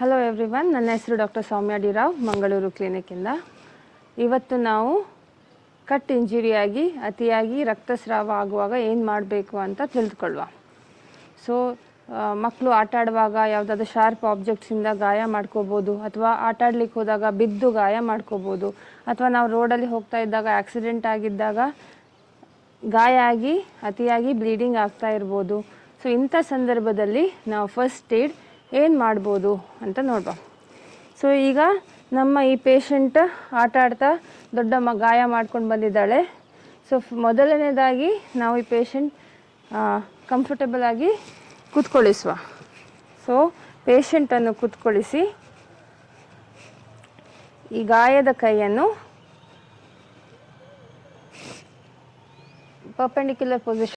Hello everyone ನನ್ನ ಹೆಸರು doctor Soumya D Rao Mangaluru ಕ್ಲಿನಿಕ್ಕಿಂದ ಇವತ್ತು ನಾವು ಕಟ್ ಇಂಜುರಿಯಾಗಿ ಅತಿಯಾಗಿ ರಕ್ತಸ್ರಾವ ಆಗುವಾಗ ಏನು ಮಾಡಬೇಕು ಅಂತ ತಿಳಿದುಕೊಳ್ಳುವ ಸೊ ಮಕ್ಕಳು ಆಟ ಆಡುವಾಗ ಯಾವುದಾದ್ರು ಶಾರ್ಪ್ ಆಬ್ಜೆಕ್ಟ್ಸಿಂದ ಗಾಯ ಮಾಡ್ಕೋಬೋದು, ಅಥವಾ ಆಟ ಆಡ್ಲಿಕ್ಕೆ ಹೋದಾಗ ಬಿದ್ದು ಗಾಯ ಮಾಡ್ಕೋಬೋದು, ಅಥವಾ ನಾವು ರೋಡಲ್ಲಿ ಹೋಗ್ತಾ ಇದ್ದಾಗ ಆಕ್ಸಿಡೆಂಟ್ ಆಗಿದ್ದಾಗ ಗಾಯ ಆಗಿ, ಅತಿಯಾಗಿ ಬ್ಲೀಡಿಂಗ್ ಆಗ್ತಾ ಇರ್ಬೋದು. ಸೊ ಇಂಥ ಸಂದರ್ಭದಲ್ಲಿ ನಾವು ಫಸ್ಟ್ ಏಡ್ ಏನು ಮಾಡ್ಬೋದು ಅಂತ ನೋಡುವ ಸೊ ಈಗ ನಮ್ಮ ಈ ಪೇಷಂಟ್ ಆಟ ಆಡ್ತಾ ದೊಡ್ಡ ಮ ಗಾಯ ಮಾಡ್ಕೊಂಡು ಬಂದಿದ್ದಾಳೆ. ಸೊ ಮೊದಲನೇದಾಗಿ ನಾವು ಈ ಪೇಷಂಟ್ ಕಂಫರ್ಟಬಲ್ ಆಗಿ ಕೂತ್ಕೊಳ್ಳಿಸುವ. ಸೊ ಪೇಷಂಟನ್ನು ಕೂತ್ಕೊಳ್ಳಿಸಿ ಈ ಗಾಯದ ಕೈಯನ್ನು ಪರ್ಪೆಂಡಿಕ್ಯುಲರ್ ಪೊಸಿಷನ್